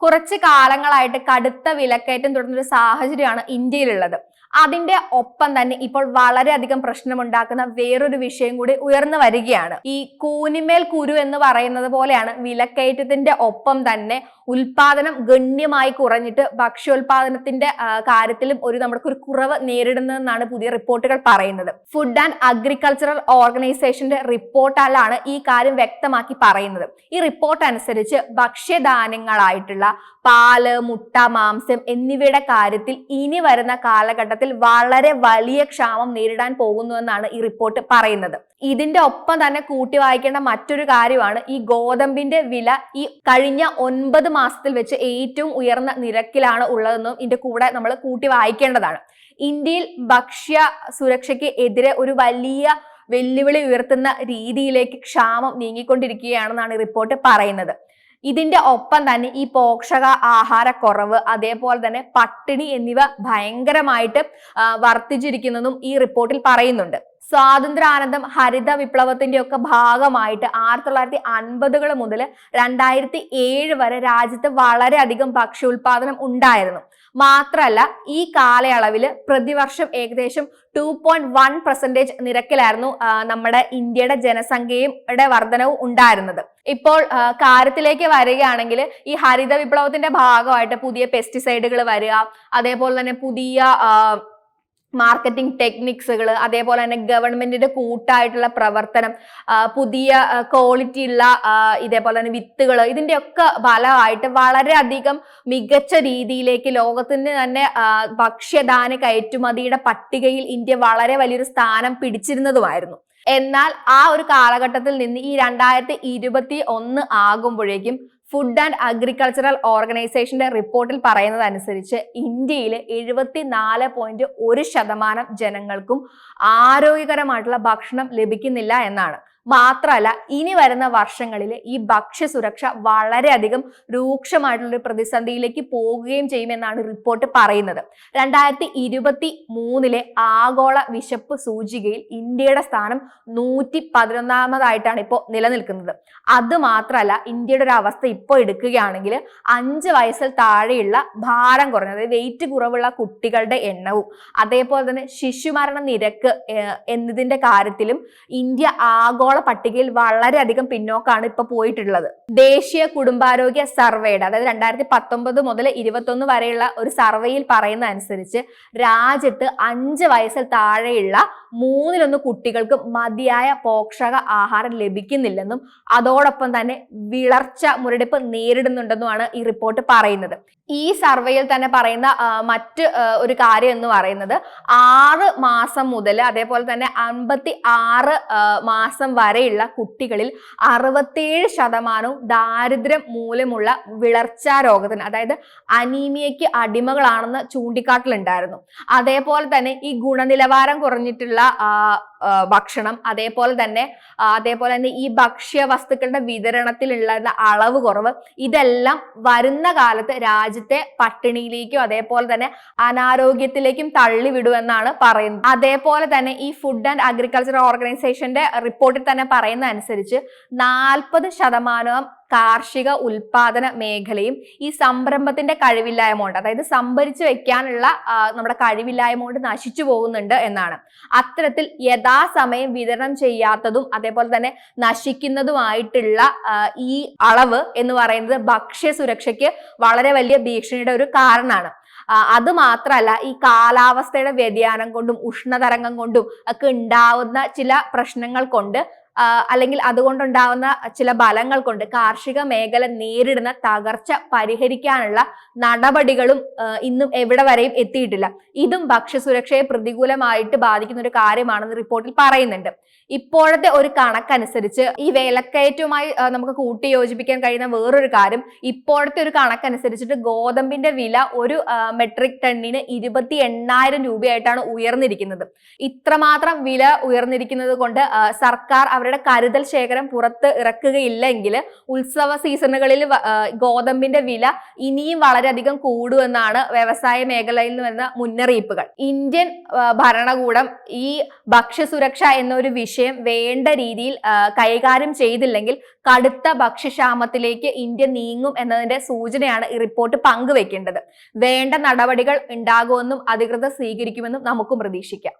കുറച്ച് കാലങ്ങളായിട്ട് കടുത്ത വിലക്കയറ്റം തുടർന്നൊരു സാഹചര്യമാണ് ഇന്ത്യയിലുള്ളത്. അതിന്റെ ഒപ്പം തന്നെ ഇപ്പോൾ വളരെയധികം പ്രശ്നമുണ്ടാക്കുന്ന വേറൊരു വിഷയം കൂടി ഉയർന്നു വരികയാണ്. ഈ കൂനിമേൽ കുരു എന്ന് പറയുന്നത് പോലെയാണ് വിലക്കയറ്റത്തിന്റെ ഒപ്പം തന്നെ ഉൽപാദനം ഗണ്യമായി കുറഞ്ഞിട്ട് ഭക്ഷ്യോൽപാദനത്തിന്റെ കാര്യത്തിലും ഒരു നമ്മൾക്ക് ഒരു കുറവ് നേരിടുന്നതെന്നാണ് പുതിയ റിപ്പോർട്ടുകൾ പറയുന്നത്. ഫുഡ് ആൻഡ് അഗ്രികൾച്ചറൽ ഓർഗനൈസേഷന്റെ റിപ്പോർട്ടാലാണ് ഈ കാര്യം വ്യക്തമാക്കി പറയുന്നത്. ഈ റിപ്പോർട്ട് അനുസരിച്ച് ഭക്ഷ്യധാന്യങ്ങളായിട്ടുള്ള പാൽ മുട്ട മാംസം എന്നിവയുടെ കാര്യത്തിൽ ഇനി വരുന്ന കാലഘട്ടത്തിൽ വളരെ വലിയ ക്ഷാമം നേരിടാൻ പോകുന്നുവെന്നാണ് ഈ റിപ്പോർട്ട് പറയുന്നത്. ഇതിന്റെ ഒപ്പം തന്നെ കൂട്ടി വായിക്കേണ്ട മറ്റൊരു കാര്യമാണ് ഈ ഗോതമ്പിന്റെ വില ഈ കഴിഞ്ഞ ഒൻപത് മാസത്തിൽ വെച്ച് ഏറ്റവും ഉയർന്ന നിരക്കിലാണ് ഉള്ളതെന്നും ഇതിന്റെ കൂടെ നമ്മൾ കൂട്ടി വായിക്കേണ്ടതാണ് ഇന്ത്യയിൽ ഭക്ഷ്യ സുരക്ഷയ്ക്ക് എതിരെ ഒരു വലിയ വെല്ലുവിളി ഉയർത്തുന്ന രീതിയിലേക്ക് ക്ഷാമം നീങ്ങിക്കൊണ്ടിരിക്കുകയാണെന്നാണ് റിപ്പോർട്ട് പറയുന്നത്. ഇതിന്റെ ഒപ്പം തന്നെ ഈ പോഷക ആഹാരക്കുറവ് അതേപോലെ തന്നെ പട്ടിണി എന്നിവ ഭയങ്കരമായിട്ട് വർദ്ധിച്ചിരിക്കുന്നതും ഈ റിപ്പോർട്ടിൽ പറയുന്നുണ്ട്. സ്വാതന്ത്ര്യാനന്തം ഹരിത വിപ്ലവത്തിന്റെ ഒക്കെ ഭാഗമായിട്ട് ആയിരത്തി തൊള്ളായിരത്തി അൻപതുകൾ മുതൽ രണ്ടായിരത്തി ഏഴ് വരെ രാജ്യത്ത് വളരെയധികം ഭക്ഷ്യ ഉൽപാദനം ഉണ്ടായിരുന്നു. മാത്രമല്ല ഈ കാലയളവിൽ പ്രതിവർഷം ഏകദേശം ടു പോയിന്റ് വൺ പെർസെന്റേജ് നിരക്കിലായിരുന്നു നമ്മുടെ ഇന്ത്യയുടെ ജനസംഖ്യയുടെ വർധനവും ഉണ്ടായിരുന്നത്. ഇപ്പോൾ കാര്യത്തിലേക്ക് വരികയാണെങ്കിൽ ഈ ഹരിത വിപ്ലവത്തിന്റെ ഭാഗമായിട്ട് പുതിയ പെസ്റ്റിസൈഡുകൾ വരിക അതേപോലെ തന്നെ പുതിയ മാർക്കറ്റിംഗ് ടെക്നിക്സുകൾ അതേപോലെ തന്നെ ഗവൺമെന്റിന്റെ കൂട്ടായിട്ടുള്ള പ്രവർത്തനം പുതിയ ക്വാളിറ്റി ഉള്ള ഇതേപോലെ തന്നെ വിത്തുകൾ ഇതിന്റെയൊക്കെ ഫലമായിട്ട് വളരെയധികം മികച്ച രീതിയിലേക്ക് ലോകത്തിന് തന്നെ ഭക്ഷ്യധാന കയറ്റുമതിയുടെ പട്ടികയിൽ ഇന്ത്യ വളരെ വലിയൊരു സ്ഥാനം പിടിച്ചിരുന്നതുമായിരുന്നു. എന്നാൽ ആ ഒരു കാലഘട്ടത്തിൽ നിന്ന് ഈ രണ്ടായിരത്തി ഇരുപത്തി ഒന്ന് ആകുമ്പോഴേക്കും ഫുഡ് ആൻഡ് അഗ്രികൾച്ചറൽ ഓർഗനൈസേഷന്റെ റിപ്പോർട്ടിൽ പറയുന്നതനുസരിച്ച് ഇന്ത്യയിൽ എഴുപത്തി നാല് പോയിന്റ് ഒരു ശതമാനം ജനങ്ങൾക്കും ആരോഗ്യകരമായിട്ടുള്ള ഭക്ഷണം ലഭിക്കുന്നില്ല എന്നാണ്. മാത്രമല്ല ഇനി വരുന്ന വർഷങ്ങളിൽ ഈ ഭക്ഷ്യസുരക്ഷ വളരെയധികം രൂക്ഷമായിട്ടുള്ള ഒരു പ്രതിസന്ധിയിലേക്ക് പോവുകയും ചെയ്യുമെന്നാണ് റിപ്പോർട്ട് പറയുന്നത്. രണ്ടായിരത്തി ഇരുപത്തി മൂന്നിലെ ആഗോള വിശപ്പ് സൂചികയിൽ ഇന്ത്യയുടെ സ്ഥാനം നൂറ്റി പതിനൊന്നാമതായിട്ടാണ് ഇപ്പോൾ നിലനിൽക്കുന്നത്. അത് മാത്രമല്ല ഇന്ത്യയുടെ ഒരു അവസ്ഥ ഇപ്പോൾ എടുക്കുകയാണെങ്കിൽ അഞ്ച് വയസ്സിൽ താഴെയുള്ള ഭാരം കുറഞ്ഞ അതായത് വെയിറ്റ് കുറവുള്ള കുട്ടികളുടെ എണ്ണവും അതേപോലെ തന്നെ ശിശുമരണ നിരക്ക് എന്നതിന്റെ കാര്യത്തിലും ഇന്ത്യ ആഗോള പട്ടികയിൽ വളരെയധികം പിന്നോക്കാണ് ഇപ്പൊ പോയിട്ടുള്ളത്. ദേശീയ കുടുംബാരോഗ്യ സർവേയുടെ അതായത് രണ്ടായിരത്തി പത്തൊമ്പത് മുതൽ ഇരുപത്തൊന്ന് വരെയുള്ള ഒരു സർവേയിൽ പറയുന്ന അനുസരിച്ച് രാജ്യത്ത് അഞ്ച് വയസ്സിൽ താഴെയുള്ള മൂന്നിലൊന്ന് കുട്ടികൾക്ക് മതിയായ പോഷക ആഹാരം ലഭിക്കുന്നില്ലെന്നും അതോടൊപ്പം തന്നെ വിളർച്ച മുരടിപ്പ് നേരിടുന്നുണ്ടെന്നുമാണ് ഈ റിപ്പോർട്ട് പറയുന്നത്. ഈ സർവേയിൽ തന്നെ പറയുന്ന മറ്റ് ഒരു കാര്യം എന്ന് പറയുന്നത് ആറ് മാസം മുതൽ അതേപോലെ തന്നെ അൻപത്തി ആറ് മാസം മാസം വരെയുള്ള കുട്ടികളിൽ അറുപത്തേഴ് ശതമാനവും ദാരിദ്ര്യം മൂലമുള്ള വിളർച്ചാ രോഗത്തിന് അതായത് അനീമിയയ്ക്ക് അടിമകളാണെന്ന് ചൂണ്ടിക്കാട്ടലുണ്ടായിരുന്നു. അതേപോലെ തന്നെ ഈ ഗുണനിലവാരം കുറഞ്ഞിട്ടുള്ള ഭക്ഷണം അതേപോലെ തന്നെ അതേപോലെ തന്നെ ഈ ഭക്ഷ്യ വസ്തുക്കളുടെ വിതരണത്തിലുള്ള അളവ് കുറവ് ഇതെല്ലാം വരുന്ന കാലത്ത് രാജ്യത്തെ പട്ടിണിയിലേക്കും അതേപോലെ തന്നെ അനാരോഗ്യത്തിലേക്കും തള്ളിവിടുമെന്നാണ് പറയുന്നത്. അതേപോലെ തന്നെ ഈ ഫുഡ് ആൻഡ് അഗ്രികൾച്ചർ ഓർഗനൈസേഷന്റെ റിപ്പോർട്ടിൽ തന്നെ പറയുന്ന അനുസരിച്ച് നാൽപ്പത് ശതമാനം കാർഷിക ഉൽപാദന മേഖലയും ഈ സംരംഭത്തിന്റെ കഴിവില്ലായ്മ കൊണ്ട് അതായത് സംഭരിച്ചു വെക്കാനുള്ള നമ്മുടെ കഴിവില്ലായ്മ കൊണ്ട് നശിച്ചു പോകുന്നുണ്ട് എന്നാണ്. അത്തരത്തിൽ യഥാസമയം വിതരണം ചെയ്യാത്തതും അതേപോലെ തന്നെ നശിക്കുന്നതുമായിട്ടുള്ള ഈ അളവ് എന്ന് പറയുന്നത് ഭക്ഷ്യ സുരക്ഷയ്ക്ക് വളരെ വലിയ ഭീഷണിയുടെ ഒരു കാരണമാണ്. അത് മാത്രമല്ല ഈ കാലാവസ്ഥയുടെ വ്യതിയാനം കൊണ്ടും ഉഷ്ണതരംഗം കൊണ്ടും ഒക്കെ ഉണ്ടാവുന്ന ചില പ്രശ്നങ്ങൾ കൊണ്ട് അല്ലെങ്കിൽ അതുകൊണ്ടുണ്ടാവുന്ന ചില ഫലങ്ങൾ കൊണ്ട് കാർഷിക മേഖല നേരിടുന്ന തകർച്ച പരിഹരിക്കാനുള്ള നടപടികളും ഇന്നും എവിടെ വരെയും എത്തിയിട്ടില്ല. ഇതും ഭക്ഷ്യസുരക്ഷയെ പ്രതികൂലമായിട്ട് ബാധിക്കുന്ന ഒരു കാര്യമാണെന്ന് റിപ്പോർട്ടിൽ പറയുന്നുണ്ട്. ഇപ്പോഴത്തെ ഒരു കണക്കനുസരിച്ച് ഈ വിലക്കയറ്റവുമായി നമുക്ക് കൂട്ടി യോജിപ്പിക്കാൻ കഴിയുന്ന വേറൊരു കാര്യം ഇപ്പോഴത്തെ ഒരു കണക്കനുസരിച്ചിട്ട് ഗോതമ്പിന്റെ വില ഒരു മെട്രിക് ടണ്ണിന് ഇരുപത്തി എണ്ണായിരം രൂപയായിട്ടാണ് ഉയർന്നിരിക്കുന്നത്. ഇത്രമാത്രം വില ഉയർന്നിരിക്കുന്നത് കൊണ്ട് സർക്കാർ അവരുടെ കരുതൽ ശേഖരം പുറത്ത് ഇറക്കുകയില്ലെങ്കിൽ ഉത്സവ സീസണുകളിൽ ഗോതമ്പിന്റെ വില ഇനിയും വളരെയധികം കൂടുമെന്നാണ് വ്യവസായ മേഖലയിൽ നിന്ന് വരുന്ന മുന്നറിയിപ്പുകൾ. ഇന്ത്യൻ ഭരണകൂടം ഈ ഭക്ഷ്യസുരക്ഷ എന്നൊരു വിഷയം വേണ്ട രീതിയിൽ കൈകാര്യം ചെയ്തില്ലെങ്കിൽ കടുത്ത ഭക്ഷ്യക്ഷാമത്തിലേക്ക് ഇന്ത്യ നീങ്ങും എന്നതിന്റെ സൂചനയാണ് ഈ റിപ്പോർട്ട് പങ്കുവെക്കേണ്ടത്. വേണ്ട നടപടികൾ ഉണ്ടാകുമെന്നും അധികൃതർ സ്വീകരിക്കുമെന്നും നമുക്കും പ്രതീക്ഷിക്കാം.